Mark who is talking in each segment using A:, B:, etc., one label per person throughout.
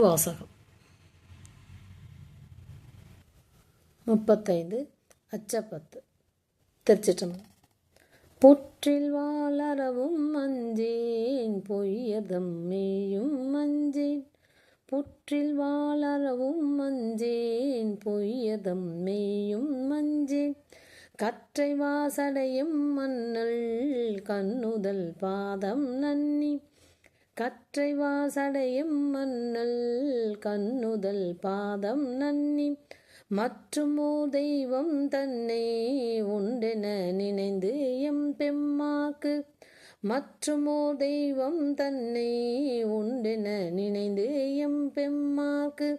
A: வாசகம் முப்பத்தைந்து அச்சப்பத்து. திருச்சிற்றம்பலம். புற்றில் வாளரவும் மஞ்சேன் பொய்யதம் மேயும் மஞ்சேன். புற்றில் வாளரவும் மஞ்சேன் பொய்யதம் மேயும் மஞ்சேன். கற்றை வாசடையும் மன்னல் கண்ணுதல் பாதம் நன்னி. கற்றை வாசடையும் மன்னல் கண்ணுதல் பாதம் நன்னி மற்றுமோ தெய்வம் தன்னை உண்டென நினைந்து எம் பெம்மாக்கு மற்றுமோ தெய்வம் தன்னை உண்டென நினைந்து எம் பெம்மாக்கு.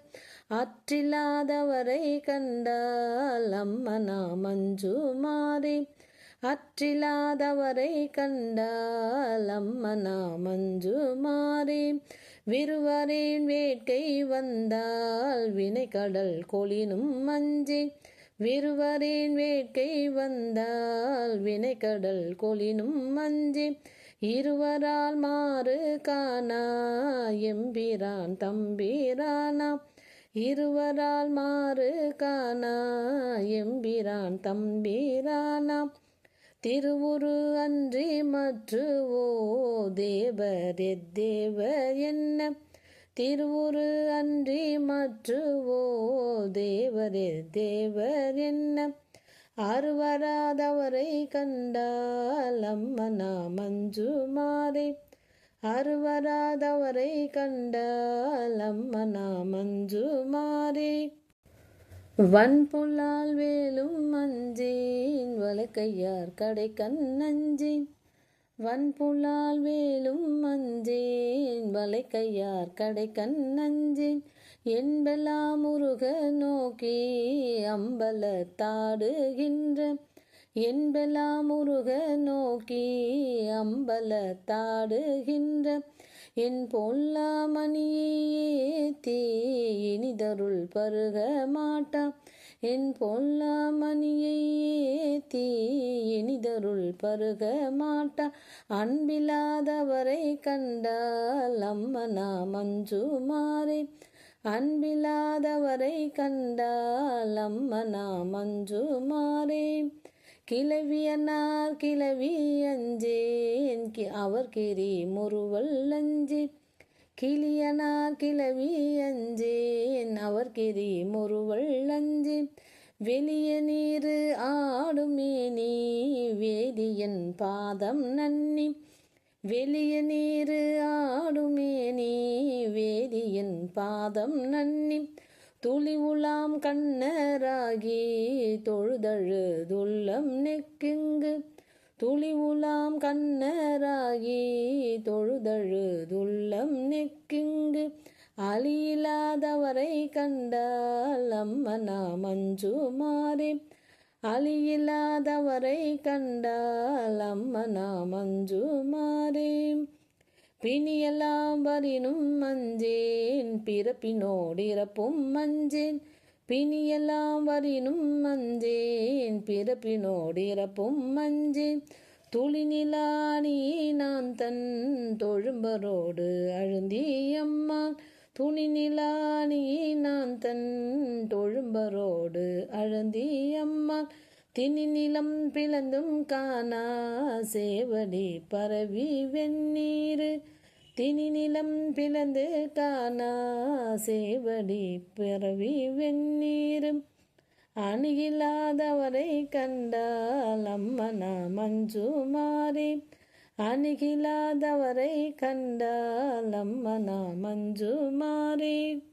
A: அற்றில்லாதவரை கண்டால் அம்மனா மஞ்சு மாறே அற்றில்லாதவரை கண்டால் அம்மனா மஞ்சு மாறே. விருவரேன் வேட்கை வந்தால் வினை கடல் கொளினும் மஞ்சே. விருவரேன் வேட்கை வந்தால் வினை கடல் கொளினும் மஞ்சே. இருவரால் மாறு காணா எம்பிரான் தம்பிரானா. இருவரால் மாறு காணா எம்பிரான் தம்பிரானா. திருவுரு அன்றி மற்றுவோ தேவர் எத்தேவர் என்ன? திருவுரு அன்றி மற்றுவோ தேவர் தேவர் என்ன? அருவராதவரை கண்டால் அம்மனா மஞ்சுமாரே அருவராதவரை கண்டால் அம்மனா மஞ்சுமாரே வன்புல்லால் வேலும் மஞ்சேன் வழக்கையார் கடை கண்ணஞ்சேன் வன்புல்லால் வேலும் மஞ்சேன் வளைக்கையார் கடை கண்ணஞ்சேன் என்பெல்லாம் முருக நோக்கி அம்பல தாடுகின்ற என்பெல்லாம் முருக நோக்கி அம்பல தாடுகின்ற. என் பொல்லாமணியே தீ இனிதருள் பருக மாட்டா. என் பொல்லாமணியே தீ இனிதருள் பருக மாட்டா. அன்பில்லாதவரை கண்டால் அம்மனா மஞ்சு மாறே. அன்பில்லாதவரை கண்டால் அம்மனா மஞ்சு மாறே. கிளவியனார் கிளவி அஞ்சேன் அவர் கிரி முருவல் அஞ்சே. கிளியனார் கிளவி அஞ்சேன் அவர் கிரி முருவல் அஞ்சே. வெளிய நீர் ஆடுமேனி வேதியன் பாதம் நன்னி. வெளிய நீர் ஆடுமேனி வேதியன் பாதம் நன்னி. துளி உலாம் கண்ணராகி தொழுதழுதுள்ளம் நெக்குங்கு. துளி உலாம் கண்ணராகி தொழுதழுதுள்ளம் நெக்குங்கு. அழியில்லாதவரை கண்டால் அம்மனா மஞ்சு மாறே. அழியில்லாதவரை கண்டால் அம்மனா மஞ்சு மாறே. பிணியெல்லாம் வரினும் மஞ்சேன் பிறப்பினோடிறப்பும் மஞ்சேன். பிணியெல்லாம் வரினும் மஞ்சேன் பிறப்பினோடிறப்பும் மஞ்சேன். துளி நிலானி நான் தன் தொழும்பரோடு அழுந்தியம்மான் துணி நிலானி நான் தன் தொழும்பரோடு அழுந்தியம்மான் தினிநிலம் பிளந்தும் காணா சேவடி பரவி வெந்நீர். தினிநிலம் பிளந்து காணா சேவடி பரவி வெந்நீர். அணுகில்லாதவரை கண்டால் அம்மனா மஞ்சு மாறி. அணுகில்லாதவரை கண்டால் அம்மனா மஞ்சு மாறி.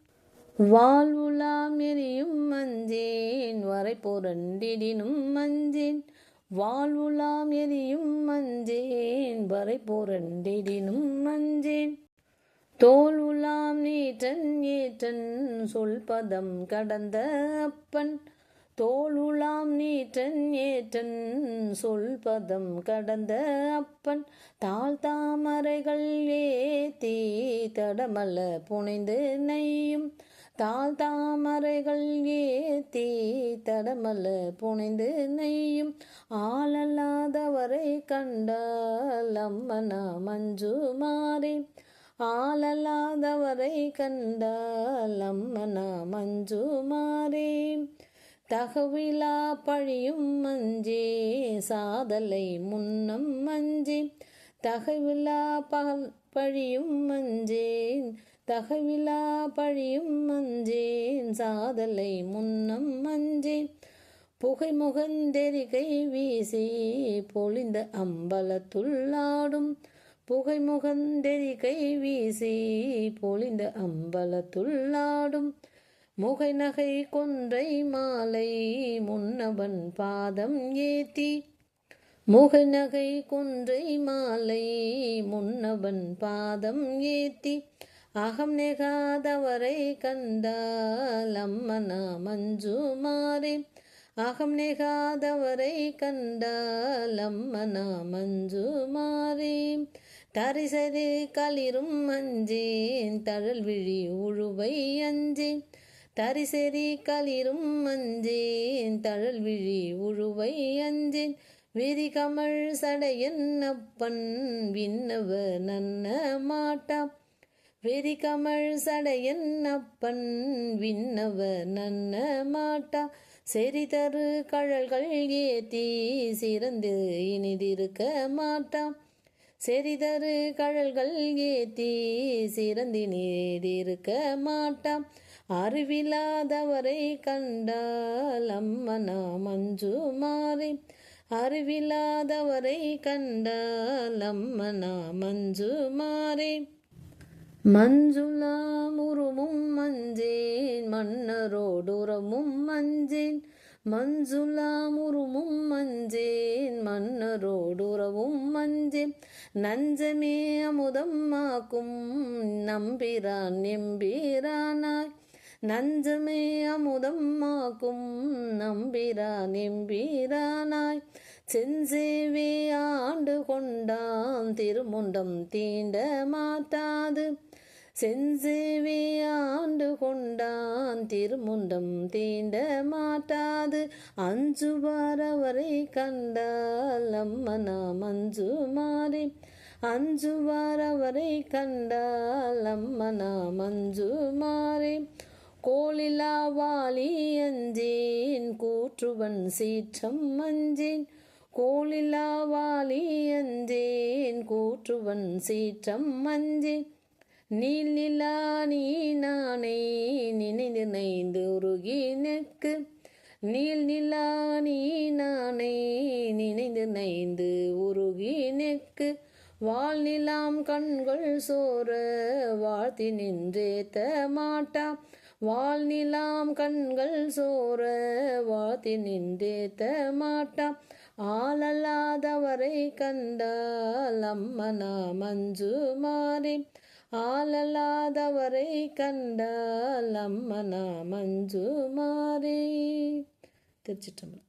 A: வாழ்வுலாம் எரியும் மஞ்சேன் வரை போரண்டிடினும் மஞ்சேன். வாழ்வுலாம் எரியும் மஞ்சேன் வரை போரண்டிடினும் மஞ்சேன். தோல் உலாம் நீற்றன் ஏற்றன் சொல்பதம் கடந்த அப்பன். தோல் உலாம் நீற்றன் ஏற்றன் சொல்பதம் கடந்த அப்பன். தாழ் தாமரைகள் ஏத்தி தடமல்ல புனைந்து நெய்யும். தாழ் தாமரைகள் ஏத்தி தடமல்ல புனைந்து நெய்யும் ஆளல்லாதவரை கண்டால் அம்மனா மஞ்சு மாறி. ஆளல்லாதவரை கண்டால் அம்மனா மஞ்சு மாறி. தகவிலா பழியும் மஞ்சி சாதலை முன்னம் மஞ்சி. தகவிலா பகல் பழியும் மஞ்சேன் தகவிலா பழியும் மஞ்சேன் சாதலை முன்னம் மஞ்சேன். புகை முகந்தெரிகை வீசி பொழிந்த அம்பலத்துள்ளாடும் புகை முகந்தெரிகை வீசி பொழிந்த அம்பலத்துள்ளாடும் முகை நகை கொன்றை மாலை முன்னவன் பாதம் ஏத்தி. முகை நகை கொன்றை மாலை முன்னவன் பாதம் ஏத்தி. அகம் நெகாதவரை கண்டால் அம்மனா மஞ்சு மாறி அகம் நெகாதவரை கண்டால் அம்மனா மஞ்சு மாறி தரிசரி களிரும் அஞ்சேன் தழல் விழி உழுவை அஞ்சேன். தரிசெறி களிரும் அஞ்சேன் தழல் விழி உழுவை அஞ்சேன். விதி விரிகமள் சடையன் அப்பன் விண்ணவ நன்ன மாட்டா. வெறிகமள் சடையன் அப்பன் விண்ணவ நன்ன மாட்டா. செறிதரு கழல்கள் ஏத்தி சிறந்து இனிதிருக்க மாட்டா. செறிதரு கழல்கள் ஏத்தி சிறந்தினிதிருக்க மாட்டா. அறிவில்லாதவரை கண்டால் அம்மனா மஞ்சுமாரே அறிவில்லாதவரை கண்டால் அம்மனா மாறி. மஞ்சுளா முருமும் மஞ்சேன் மன்னரோடுறமும் மஞ்சேன். மஞ்சுளா முருமும் மஞ்சேன் மன்னரோடுறவும் மஞ்சேன். நஞ்சமே அமுதமாக்கும் நம்பிரான் எம்பீரானாய். நஞ்சமே அமுதம் ஆக்கும் நம்பிரான் எம்பீரானாய். செஞ்சேவே ஆண்டு கொண்டான் திருமுண்டம் தீண்ட மாட்டாது. செஞ்சேவே ஆண்டு கொண்டான் திருமுண்டம் தீண்ட மாட்டாது. அஞ்சுவாரவரை கண்டால் அம்மனா மஞ்சு மாறி. அஞ்சுவாரவரை கண்டால் அம்மனா மஞ்சு மாறி. கோலிலா வாலி அஞ்சேன் கூற்றுவன் சீற்றம் அஞ்சேன். கோலிலா வாலி அஞ்சேன் கூற்றுவன் சீற்றம் அஞ்சேன். நீல் நிலா நீ நானே நினைந்து நைந்து உருகி நெக்கு நீல் நிலா நீ நானே நினைந்து நைந்து உருகி நெக்கு வாழ் நிலாம் கண்கள் சோற வாழ்த்தி நின்றேத்த மாட்டா வாழ் நிலாம் கண்கள் சோற வாழ்த்தி நின்றேத்த மாட்டா ஆளல்லாதவரை கண்டால் அம்மனா மஞ்சு மாறி. ஆளல்லாதவரை கண்டால் அம்மனா மஞ்சு மாறி திருச்சிட்டம்பலம்